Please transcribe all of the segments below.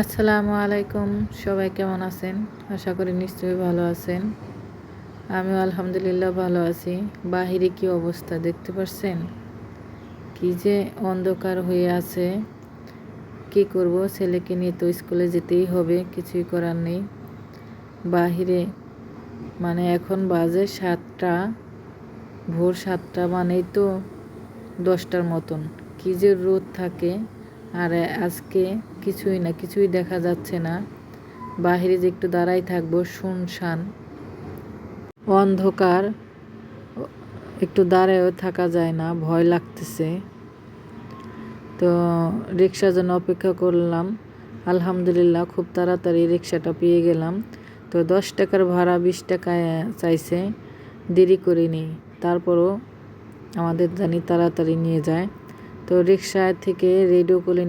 আসসালামু আলাইকুম, সবাই কেমন আছেন? আশা করি নিশ্চয়ই ভালো আছেন। আমিও আলহামদুলিল্লাহ ভালো আছি। বাহিরে কি অবস্থা দেখতে পাচ্ছেন কি যে অন্ধকার হয়ে আছে। কি করব, ছেলেকে নিয়ে তো স্কুলে যেতেই হবে, কিছুই করার নেই। বাহিরে মানে এখন বাজে সাতটা, ভোর সাতটা মানেই তো দশটার মতন। কি যে রোদ থাকে। আর আজকে কিছুই না, কিছুই দেখা যাচ্ছে না। বাহিরে যে একটু দাঁড়াই থাকব, শুনশান। অন্ধকার, একটু দাঁড়ায়ও থাকা যায় না, ভয় লাগতেছে। তো রিক্সার জন্য অপেক্ষা করলাম। আলহামদুলিল্লাহ খুব তাড়াতাড়ি রিক্সাটা পেয়ে গেলাম। তো দশ টাকার ভাড়া বিশ টাকায় চাইছে, দেরি করিনি। তারপরও আমাদের জানি তাড়াতাড়ি নিয়ে যায়। তো রিক্সা থেকে রেডিও করে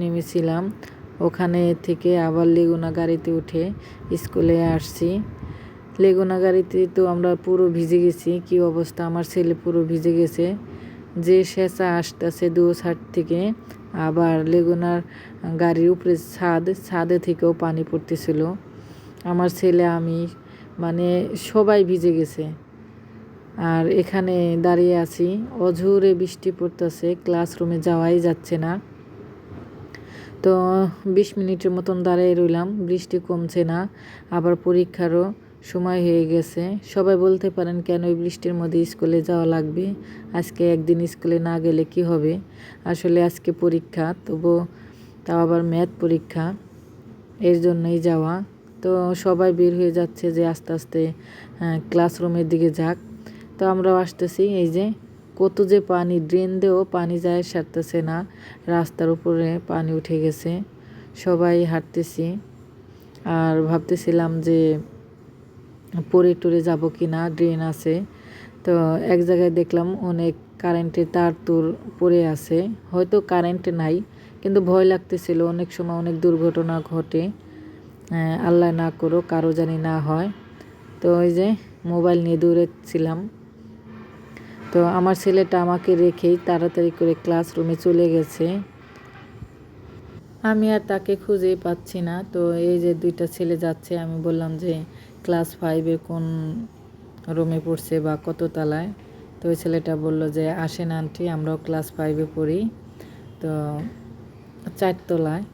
নেমেছিলাম। ওখানে থেকে আবার লেগুনা গাড়িতে উঠে স্কুলে আসছি। লেগুনা গাড়িতে তো আমরা পুরো ভিজে গেছি, কি অবস্থা? আমার ছেলে পুরো ভিজে গেছে। যে শেষা আসতেছে দু সাইড থেকে, আবার লেগুনার গাড়ির উপরে ছাদ, ছাদে থেকেও পানি পড়তেছিল। আমার ছেলে, আমি মানে সবাই ভিজে গেছে। আর এখানে দাঁড়িয়ে আছি। অঝোরে বৃষ্টি পড়তেছে, ক্লাসরুমে যাওয়াই যাচ্ছে না। তো বিশ মিনিটের মতন দাঁড়িয়ে রইলাম, বৃষ্টি কমছে না, আবার পরীক্ষারও সময় হয়ে গেছে। সবাই বলতে পারেন, কেন ওই বৃষ্টির মধ্যে স্কুলে যাওয়া লাগবে? আজকে একদিন স্কুলে না গেলে কি হবে? আসলে আজকে পরীক্ষা, তবু তাও আবার ম্যাথ পরীক্ষা, এর জন্যই যাওয়া। তো সবাই বের হয়ে যাচ্ছে যে আস্তে আস্তে ক্লাসরুমের দিকে যাক। তো আমরাও আসতেছি, এই যে কত যে পানি, ড্রেন দিয়েও পানি যায়, সারতেছে না। রাস্তার উপরে পানি উঠে গেছে। সবাই হাঁটতেছি। আর ভাবতেছিলাম যে পরে টরে যাব কি না ড্রেন আছে। তো এক জায়গায় দেখলাম অনেক কারেন্টের তার তুর পড়ে আছে। হয়তো কারেন্ট নাই, কিন্তু ভয় লাগতেছিল। অনেক সময় অনেক দুর্ঘটনা ঘটে। আল্লাহ না করো কারও জানি না হয়। তো ওই যে মোবাইল নিয়ে দৌড়েছিলাম তো আমার ছেলেটা আমাকে রেখেই তাড়াতাড়ি করে ক্লাসরুমে চলে গেছে। আমি আর তাকে খুঁজেই পাচ্ছি না। তো এই যে দুইটা ছেলে যাচ্ছে, আমি বললাম যে ক্লাস ফাইভে কোন রুমে পড়ছে বা কত তালায়? তো ওই ছেলেটা বলল যে, আসেন আন্টি, আমরাও ক্লাস ফাইভে পড়ি। তো চারতলায়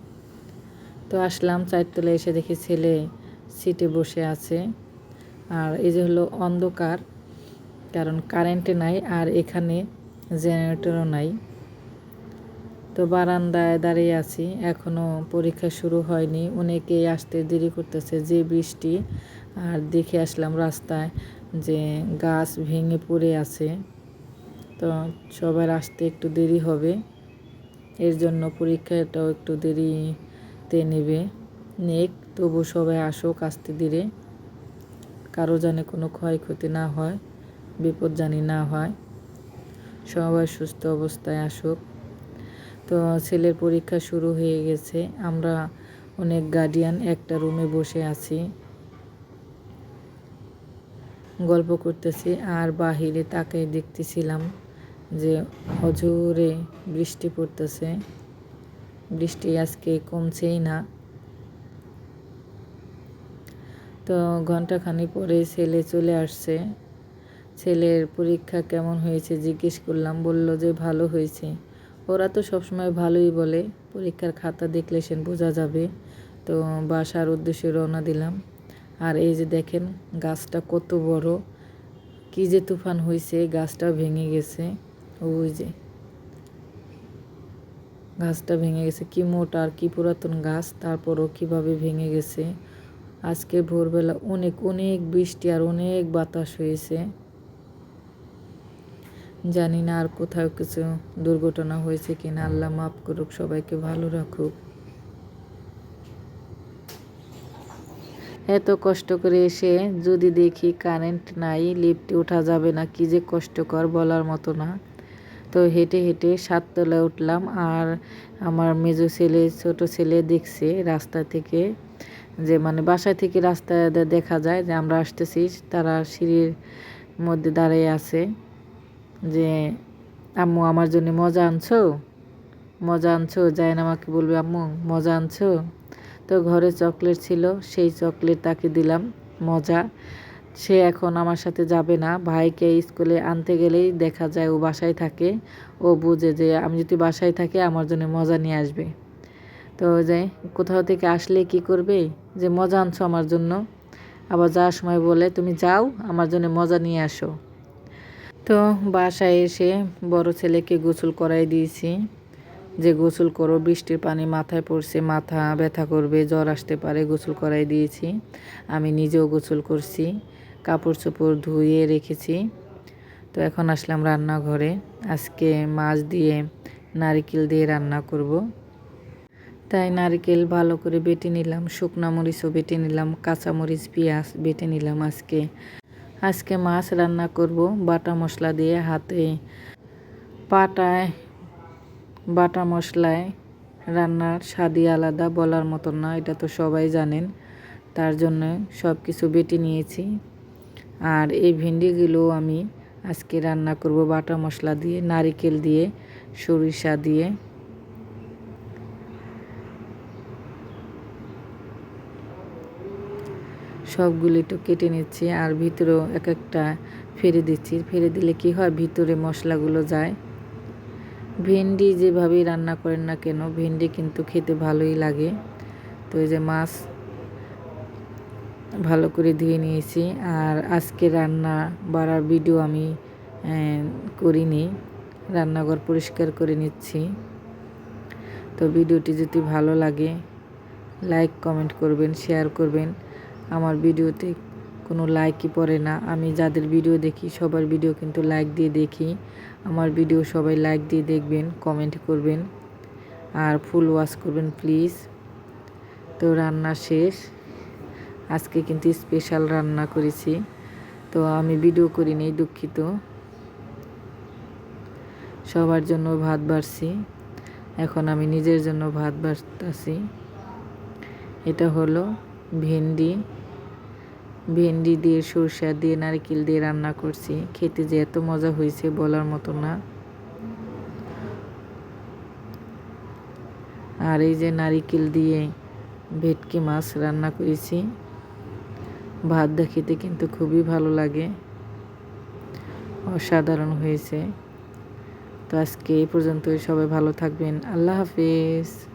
তো আসলাম চারতলায় এসে দেখি ছেলে সিটে বসে আছে। আর এই যে হলো অন্ধকার কারণ কারেন্টে নাই আর এখানে জেনারেটরও নাই। তো বারান্দায় দাঁড়িয়ে আছি এখনও পরীক্ষা শুরু হয়নি। অনেকেই আসতে দেরি করতেছে যে বৃষ্টি, আর দেখে আসলাম রাস্তায় যে গাছ ভেঙে পড়ে আছে। তো সবার আসতে একটু দেরি হবে, এর জন্য পরীক্ষাটাও একটু দেরিতে নেবে। নেক, তবু সবাই আসুক, আসতে ধীরে কারও জানে কোনো ক্ষয়ক্ষতি না হয়। বিপদ জানি না হয়। সবাই সুস্থ অবস্থায় আসুক। তো ছেলের পরীক্ষা শুরু হয়ে গেছে। আমরা অনেক গার্ডিয়ান একটা রুমে বসে আছি। গল্প করতেছি। আর বাহিরে তাকে দেখতেছিলাম যে অজোরে বৃষ্টি পড়তেছে। বৃষ্টি আজকে কমছেই না। তো ঘন্টাখানি পরে ছেলে চলে আসছে। ছেলের পরীক্ষা কেমন হয়েছে জিজ্ঞেস করলাম, বলল যে ভালো হয়েছে। ওরা তো সবসময় ভালোই বলে, পরীক্ষার খাতা দেখলে সে বোঝা যাবে। তো বাসার উদ্দেশ্যে রওনা দিলাম। আর এই যে দেখেন, গাছটা কত বড়, কি যে তুফান হয়েছে, গাছটা ভেঙে গেছে। ওই যে গাছটা ভেঙে গেছে, কি মোটা আর কি পুরাতন গাছ, তারপরও কীভাবে ভেঙে গেছে। আজকে ভোরবেলা অনেক অনেক বৃষ্টি আর অনেক বাতাস হয়েছে। জানি না আর কোথাও কিছু দুর্ঘটনা হয়েছে কিনা। আল্লাহ মাফ করুক, সবাইকে ভালো রাখুক। এত কষ্ট করে এসে যদি দেখি কারেন্ট নাই, লিফটে ওঠা যাবে না, কি যে কষ্টকর বলার মতো না। তো হেঁটে হেঁটে সাততলায় উঠলাম আর আমার মেজো ছেলে, ছোট ছেলে দেখছে রাস্তা থেকে যে মানে বাসা থেকে রাস্তায় দেখা যায় যে আমরা আসতেছি, তারা সিঁড়ির মধ্যে দাঁড়িয়ে আছে। যে, আম্মু, আমার জন্য মজা আনছো? মজা আনছো? যায় না আমাকে বলবে, আম্মু, মজা আনছো? তো ঘরে চকলেট ছিল, সেই চকলেট তাকে দিলাম, মজা। সে এখন আমার সাথে যাবে না। ভাইকে স্কুলে আনতে গেলেই দেখা যায় ও বাসায় থাকে। ও বুঝে যে, আমি যদি বাসায় থাকি, আমার জন্য মজা নিয়ে আসবে। তো যে, কোথাও থেকে আসলে কি করবে? যে, মজা আনছো আমার জন্য। আবার যাওয়ার সময় বলে, তুমি যাও, আমার জন্য মজা নিয়ে আসো। তো বাসায় এসে বড় ছেলেকে গোসল করাই দিয়েছি। যে গোসল করো, বৃষ্টির পানি মাথায় পড়ছে, মাথা ব্যথা করবে, জ্বর আসতে পারে, গোসল করাই দিয়েছি। আমি নিজেও গোসল করছি, কাপড় চোপড় ধুয়ে রেখেছি। তো এখন আসলাম রান্নাঘরে। আজকে মাছ দিয়ে নারিকেল দিয়ে রান্না করব। তাই নারিকেল ভালো করে বেটে নিলাম, শুকনা মরিচও বেটে নিলাম, কাঁচামরিচ, পেঁয়াজ বেটে নিলাম আজকে। আজকে মাছ রান্না করব বাটা মশলা দিয়ে হাতে। পাটায় বাটা মশলায় রান্নার স্বাদই আলাদা, বলার মতন না, এটা তো সবাই জানেন। তার জন্য সব কিছু বেটে নিয়েছি। আর এই ভেন্ডিগুলো আমি আজকে রান্না করব বাটা মশলা দিয়ে, নারিকেল দিয়ে, সরিষা দিয়ে। সবগুলি তো কেটে নিচ্ছি আর ভিতরেও এক একটা ফেলে দিচ্ছি। ফেলে দিলে কি হয়? ভিতরে মশলাগুলো যায়। ভেন্ডি যেভাবেই রান্না করেন না কেন, ভেন্ডি কিন্তু খেতে ভালোই লাগে। তো এই যে মাছ ভালো করে ধুয়ে নিয়েছি আর আজকে রান্না বাড়ার ভিডিও আমি করিনি। রান্নাঘর পরিষ্কার করে নিচ্ছি। তো ভিডিওটি যদি ভালো লাগে, লাইক, কমেন্ট করবেন, শেয়ার করবেন। ভিডিওতে কোনো লাইকই পড়ে না। আমি যাদের ভিডিও দেখি, সবার ভিডিও কিন্তু লাইক দিয়ে দেখি। আমার ভিডিও সবাই লাইক দিয়ে দেখবেন, কমেন্ট করবেন আর ফুল ওয়াশ করবেন, প্লিজ। তো রান্না শেষ। আজকে কিন্তু স্পেশাল রান্না করেছি। তো আমি ভিডিও করিনি দুঃখিত। সবার জন্য ভাত বাড়ছি। এখন আমি নিজের জন্য ভাত বাড়তেছি। এটা হলো ভেন্ডি ভেন্ডি দিয়ে, সরষা দিয়ে, নারকেল দিয়ে রান্না করছি। খেতে যে এত মজা হয়েছে বলার মতো না। আর এই যে নারিকেল দিয়ে ভেটকি মাছ রান্না করেছি, ভাত দেখিতে কিন্তু খুবই ভালো লাগে। অসাধারণ হয়েছে। তো আজকে এই পর্যন্তই। সবাই ভালো থাকবেন। আল্লাহ হাফিজ।